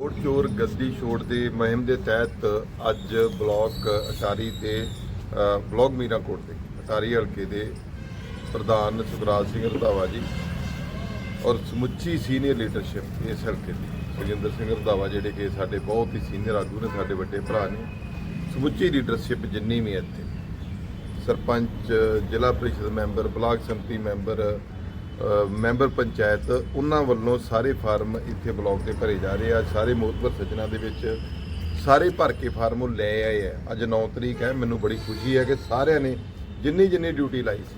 Vote ਚੋਰ ਗੱਦੀ ਛੋੜ ਦੇ ਮੁਹਿੰਮ ਦੇ ਤਹਿਤ ਅੱਜ ਬਲਾਕ ਅਟਾਰੀ ਤੇ ਅ, ਬਲਾਕ ਮੀਰਾਂਕੋਟ ਦੇ ਅਟਾਰੀ ਹਲਕੇ ਦੇ ਪ੍ਰਧਾਨ ਸੁਖਰਾਜ ਸਿੰਘ ਰਧਾਵਾ ਜੀ ਔਰ ਸਮੁੱਚੀ ਸੀਨੀਅਰ ਲੀਡਰਸ਼ਿਪ ਇਸ ਹਲਕੇ ਦੀ। ਸੁਖਿੰਦਰ ਸਿੰਘ ਰਧਾਵਾ ਜਿਹੜੇ ਕਿ ਸਾਡੇ ਬਹੁਤ ਹੀ ਸੀਨੀਅਰ ਆਗੂ ਨੇ ਸਾਡੇ ਵੱਡੇ ਭਰਾ ਨੇ। ਸਮੁੱਚੀ ਲੀਡਰਸ਼ਿਪ ਜਿੰਨੀ ਵੀ ਹੈ ਇੱਥੇ। ਸਰਪੰਚ ਜ਼ਿਲ੍ਹਾ ਪ੍ਰੀਸ਼ਦ ਮੈਂਬਰ ਬਲਾਕ ਸੰਮਤੀ ਮੈਂਬਰ ਮੈਂਬਰ ਪੰਚਾਇਤ, ਉਹਨਾਂ ਵੱਲੋਂ ਸਾਰੇ ਫਾਰਮ ਇੱਥੇ ਬਲਾਕ 'ਤੇ ਭਰੇ ਜਾ ਰਹੇ ਆ। ਸਾਰੇ ਮੋਤਬਰ ਸੱਜਣਾ ਦੇ ਵਿੱਚ ਸਾਰੇ ਭਰ ਕੇ ਫਾਰਮ ਉਹ ਲੈ ਆਏ ਆ। ਅੱਜ 9 ਤਰੀਕ ਹੈ, ਮੈਨੂੰ ਬੜੀ ਖੁਸ਼ੀ ਹੈ ਕਿ ਸਾਰਿਆਂ ਨੇ ਜਿੰਨੀ ਜਿੰਨੀ ਡਿਊਟੀ ਲਾਈ ਸੀ,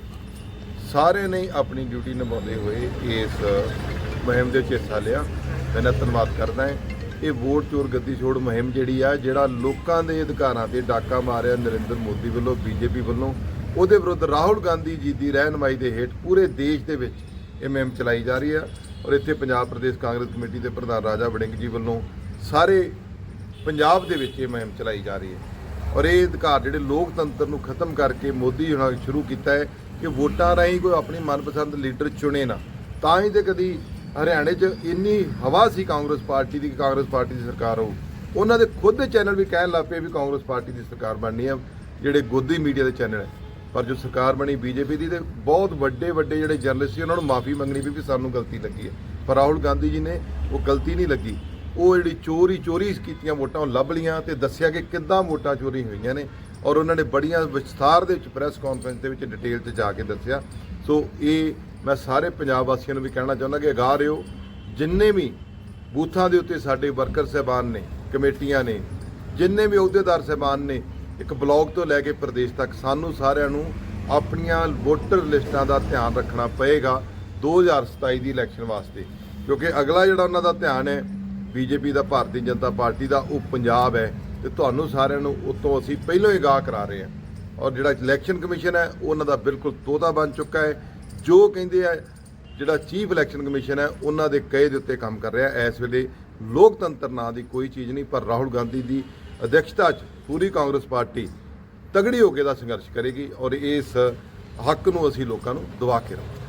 ਸਾਰਿਆਂ ਨੇ ਆਪਣੀ ਡਿਊਟੀ ਨਿਭਾਉਂਦੇ ਹੋਏ ਇਸ ਮੁਹਿੰਮ ਦੇ ਵਿੱਚ ਹਿੱਸਾ ਲਿਆ। ਮੈਂ ਧੰਨਵਾਦ ਕਰਦਾ ਹਾਂ। ਇਹ ਵੋਟ ਚੋਰ ਗੱਦੀ ਛੋੜ ਮੁਹਿੰਮ ਜਿਹੜੀ ਆ, ਜਿਹੜਾ ਲੋਕਾਂ ਦੇ ਅਧਿਕਾਰਾਂ ਤੇ ਡਾਕਾ ਮਾਰਿਆ ਨਰਿੰਦਰ ਮੋਦੀ ਵੱਲੋਂ, ਬੀਜੇਪੀ ਵੱਲੋਂ, ਉਹਦੇ ਵਿਰੁੱਧ ਰਾਹੁਲ ਗਾਂਧੀ ਜੀ ਦੀ ਰਹਿਨਮਾਈ ਦੇ ਹੇਠ ਪੂਰੇ ਦੇਸ਼ ਦੇ ਵਿੱਚ ਇਹ ਮੁਹਿੰਮ ਚਲਾਈ ਜਾ ਰਹੀ ਆ ਔਰ ਇੱਥੇ ਪੰਜਾਬ ਪ੍ਰਦੇਸ਼ ਕਾਂਗਰਸ ਕਮੇਟੀ ਦੇ ਪ੍ਰਧਾਨ ਰਾਜਾ ਵੜਿੰਗ ਜੀ ਵੱਲੋਂ ਸਾਰੇ ਪੰਜਾਬ ਦੇ ਵਿੱਚ ਇਹ ਮੁਹਿੰਮ ਚਲਾਈ ਜਾ ਰਹੀ ਹੈ। ਔਰ ਇਹ ਅਧਿਕਾਰ ਜਿਹੜੇ ਲੋਕਤੰਤਰ ਨੂੰ ਖਤਮ ਕਰਕੇ ਮੋਦੀ ਹੁਣਾਂ ਸ਼ੁਰੂ ਕੀਤਾ ਹੈ ਕਿ ਵੋਟਾਂ ਰਾਹੀਂ ਕੋਈ ਆਪਣੀ ਮਨਪਸੰਦ ਲੀਡਰ ਚੁਣੇ ਨਾ। ਤਾਂ ਹੀ ਤੇ ਕਦੀ ਹਰਿਆਣੇ 'ਚ ਇੰਨੀ ਹਵਾ ਸੀ ਕਾਂਗਰਸ ਪਾਰਟੀ ਦੀ ਕਿ ਕਾਂਗਰਸ ਪਾਰਟੀ ਦੀ ਸਰਕਾਰ ਹੋਊ। ਉਹਨਾਂ ਦੇ ਖੁਦ ਦੇ ਚੈਨਲ ਵੀ ਕਹਿਣ ਲੱਗ ਪਏ ਵੀ ਕਾਂਗਰਸ ਪਾਰਟੀ ਦੀ ਸਰਕਾਰ ਬਣਨੀ ਹੈ ਜਿਹੜੇ ਗੋਦੀ ਮੀਡੀਆ ਦੇ ਚੈਨਲ ਹੈ। ਪਰ ਜੋ ਸਰਕਾਰ ਬਣੀ ਬੀਜੇਪੀ ਦੀ ਤੇ ਬਹੁਤ ਵੱਡੇ ਵੱਡੇ ਜਿਹੜੇ ਜਰਨਲਿਸਟ ਸੀ, ਉਹਨਾਂ ਨੂੰ ਮਾਫੀ ਮੰਗਣੀ ਪਈ ਵੀ ਸਾਨੂੰ ਗਲਤੀ ਲੱਗੀ ਹੈ। ਪਰ ਰਾਹੁਲ ਗਾਂਧੀ ਜੀ ਨੇ ਉਹ ਗਲਤੀ ਨਹੀਂ ਲੱਗੀ। ਉਹ ਜਿਹੜੀ ਚੋਰੀ ਚੋਰੀ ਕੀਤੀਆਂ ਵੋਟਾਂ, ਉਹ ਲੱਭ ਲੀਆਂ ਤੇ ਦੱਸਿਆ ਕਿ ਕਿੱਦਾਂ ਵੋਟਾਂ ਚੋਰੀ ਹੋਈਆਂ ਨੇ ਔਰ ਉਹਨਾਂ ਨੇ ਬੜੀਆਂ ਵਿਸਥਾਰ ਦੇ ਵਿੱਚ ਪ੍ਰੈਸ ਕਾਨਫਰੰਸ ਦੇ ਵਿੱਚ ਡਿਟੇਲ 'ਚ ਜਾ ਕੇ ਦੱਸਿਆ। ਸੋ ਇਹ ਮੈਂ ਸਾਰੇ ਪੰਜਾਬ ਵਾਸੀਆਂ ਨੂੰ ਵੀ ਕਹਿਣਾ ਚਾਹੁੰਦਾ ਕਿ ਅਗਾਹ ਰਿਓ ਜਿੰਨੇ ਵੀ ਬੂਥਾਂ ਦੇ ਉੱਤੇ ਸਾਡੇ ਵਰਕਰ ਸਹਿਬਾਨ ਨੇ, ਕਮੇਟੀਆਂ ਨੇ, ਜਿੰਨੇ ਵੀ ਅਹੁਦੇਦਾਰ ਸਹਿਬਾਨ ਨੇ ਇੱਕ ਬਲਾਕ ਤੋਂ ਲੈ ਕੇ ਪ੍ਰਦੇਸ਼ ਤੱਕ ਸਾਨੂੰ ਸਾਰਿਆਂ ਨੂੰ ਆਪਣੀਆਂ ਵੋਟਰ ਲਿਸਟਾਂ ਦਾ ਧਿਆਨ ਰੱਖਣਾ ਪਏਗਾ 2027 ਦੀ ਇਲੈਕਸ਼ਨ ਵਾਸਤੇ। ਕਿਉਂਕਿ ਅਗਲਾ ਜਿਹੜਾ ਉਹਨਾਂ ਦਾ ਧਿਆਨ ਹੈ, ਬੀਜੇਪੀ ਦਾ, ਭਾਰਤੀ ਜਨਤਾ ਪਾਰਟੀ ਦਾ, ਉਹ ਪੰਜਾਬ ਹੈ ਤੇ ਤੁਹਾਨੂੰ ਸਾਰਿਆਂ ਨੂੰ ਉਤੋਂ ਅਸੀਂ ਪਹਿਲਾਂ ਹੀ ਅਗਾਹ ਕਰਾ ਰਹੇ ਹਾਂ। ਔਰ ਜਿਹੜਾ ਇਲੈਕਸ਼ਨ ਕਮਿਸ਼ਨ ਹੈ ਉਹਨਾਂ ਦਾ ਬਿਲਕੁਲ ਤੋਤਾ ਬਣ ਚੁੱਕਾ ਹੈ। ਜੋ ਕਹਿੰਦੇ ਆ, ਜਿਹੜਾ ਚੀਫ ਇਲੈਕਸ਼ਨ ਕਮਿਸ਼ਨ ਹੈ, ਉਹਨਾਂ ਦੇ ਕਹੇ ਦੇ ਉੱਤੇ ਕੰਮ ਕਰ ਰਿਹਾ। ਇਸ ਵੇਲੇ ਲੋਕਤੰਤਰ ਨਾਂ ਦੀ ਕੋਈ ਚੀਜ਼ ਨਹੀਂ, ਪਰ ਰਾਹੁਲ ਗਾਂਧੀ ਦੀ ਅਧਿਕਸ਼ਤਾ 'ਚ ਪੂਰੀ ਕਾਂਗਰਸ ਪਾਰਟੀ ਤਗੜੀ ਹੋ ਕੇ ਦਾ ਸੰਘਰਸ਼ ਕਰੇਗੀ ਔਰ ਇਸ ਹੱਕ ਨੂੰ ਅਸੀਂ ਲੋਕਾਂ ਨੂੰ ਦਵਾ ਕੇ ਰਹਾਂਗੇ